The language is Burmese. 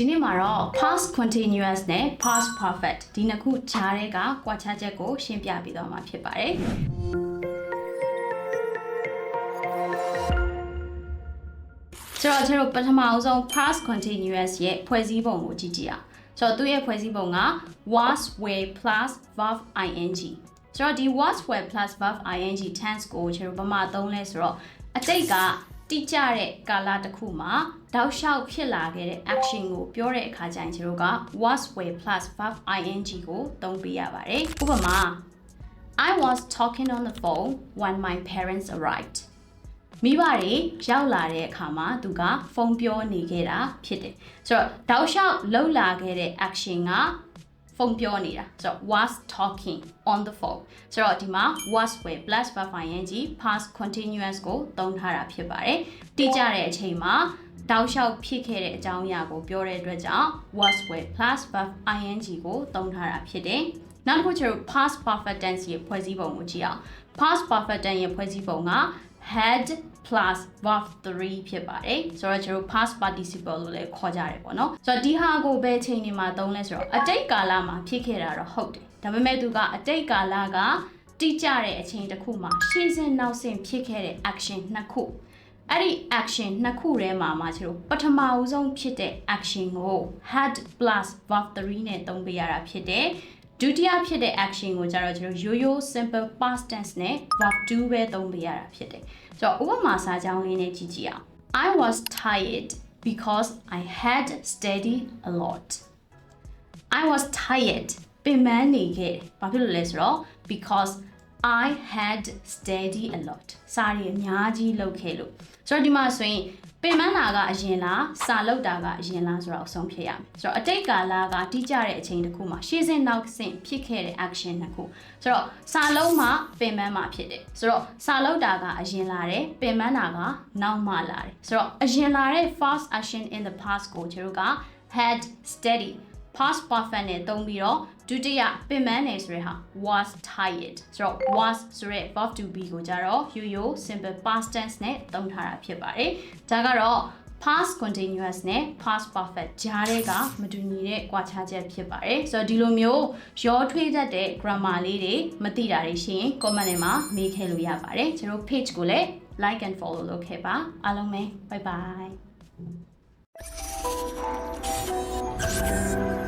ဒီနေ့မှာတော့ past continuous နဲ့ past perfect ဒီနှစ်ခုခြားတဲ့ကကွာခြားချက်ကိုရှင်းပြပေးသွားမှာဖြစ်ပါတယ်ဆိုတော့ကျွန်တော်ပထမအောင်ဆုံး past continuous ရဲ့ဖွဲ့စည်းပုံကိုကြည့်ကြည့်အောင်ဆိုတော့သူ့ရဲ့ဖွဲ့စည်းပုံက was were plus verb ing ဆိုတော့ဒီ was were plus verb ing tense ကိုကျွန်တော်ဗမာသုံးလဲဆိုတော့အတိတ်က တိကျတဲ့ကာလတစ်ခုမှာတောက်လျှောက်ဖြစ်လာခဲ့တဲ့ action ကိုပြောတဲ့အခါကျရင်ကျွန်တော်က was were plus verb ing ကိုသုံးပေးရပါတယ်ဥပမာ I was talking on the phone when my parents arrived မိဘတွေရောက်လာတဲ့အခါမှာသူကဖုန်းပြောနေခဲ့တာဖြစ်တယ်ဆိုတော့တောက်လျှောက်လှုပ်လာခဲ့တဲ့ action က ဖုန်းပြောနေတာဆိုတော့ was talking on the phone ဆိုတော့ဒီမှာ was with plus verb ing past continuous ကိုသုံးထားတာဖြစ်ပါတယ်တိကျတဲ့အချိန်မှာတောက်လျှောက်ဖြစ်ခဲ့တဲ့အကြောင်းအရာကိုပြောတဲ့အတွက်ကြောင့် was with plus verb ing ကိုသုံးထားတာဖြစ်တယ်နောက်တစ်ခုကျတော့ past perfect tense ရဲ့ဖွဲ့စည်းပုံကိုကြည့်အောင် past perfect tense ရဲ့ဖွဲ့စည်းပုံက had plus verb 3ဖြစ်ပါတယ်ဆိုတော့ကျွန်တော် past participle လို့လည်းခေါ်ကြတယ်ပေါ့နော်ဆိုတော့ဒီဟာကိုဘယ်ချိန်ဒီမှာသုံးလဲဆိုတော့အတိတ်ကာလမှာဖြစ်ခဲ့တာတော့ဟုတ်တယ်ဒါပေမဲ့သူကအတိတ်ကာလကတိကျတဲ့အချိန်တစ်ခုမှာရှင်းစင်နောက်ဆင်ဖြစ်ခဲ့တဲ့ action နှစ်ခုအဲ့ဒီ action နှစ်ခုထဲမှာမှကျွန်တော်ပထမဦးဆုံးဖြစ်တဲ့ action ကို had plus verb 3နဲ့သုံးပေးရတာဖြစ်တယ် ဒုတိယဖြစ်တဲ့ action ကိုကြတော့ကျွန်တော်ရိုးရိုး simple past tense နဲ့ verb 2ပဲသုံးပေးရတာဖြစ်တယ်ဆိုတော့ဥပမာစာကြောင်းလေးနဲ့ကြည့်ကြည့်အောင် I was tired because I had studied a lot I was tired ပင်ပန်းနေခဲ့တယ်ဘာဖြစ်လို့လဲဆိုတော့ because I had studied a lot စာရီအများကြီးလုပ်ခဲ့လို့ဆိုတော့ဒီမှာဆိုရင် ပင်ပန်းတာကအရင်လားစာလုပ်တာကအရင်လားဆိုတော့အဆုံးဖြတ်ရမယ်ဆိုတော့အတိတ်ကာလကတိကျတဲ့အချိန်တစ်ခုမှာရှေ့စဉ်နောက်စဉ်ဖြစ်ခဲ့တဲ့ action တစ်ခုဆိုတော့စာလုံးမှာပင်ပန်းမှာဖြစ်တယ်ဆိုတော့စာလုပ်တာကအရင်လာတယ်ပင်ပန်းတာကနောက်မှလာတယ်ဆိုတော့အရင်လာတဲ့ first action in the past ကိုကျွန်တော်က had studied past perfect နဲ့သုံးပြီးတော့ဒုတိယပင်ပန်းနေဆိုတဲ့ဟာ was tired ဆိုတော့ was ဆိုတဲ့ verb to be ကိုကြတော့ရိုးရိုး simple past tense နဲ့သုံးထားတာဖြစ်ပါတယ်။ဒါကတော့ past continuous နဲ့ past perfect ကြားတွေကမတူညီတဲ့ကွာခြားချက်ဖြစ်ပါတယ်။ဆိုတော့ဒီလိုမျိုးရောထွေးတတ်တဲ့ grammar လေးတွေမသိတာတွေရှိရင် comment ထဲမှာမေးခဲ့လို့ရပါတယ်။ကျွန်တော် page ကိုလည်း like and follow လုပ်ခဲ့ပါအားလုံးပဲ bye bye Podcast.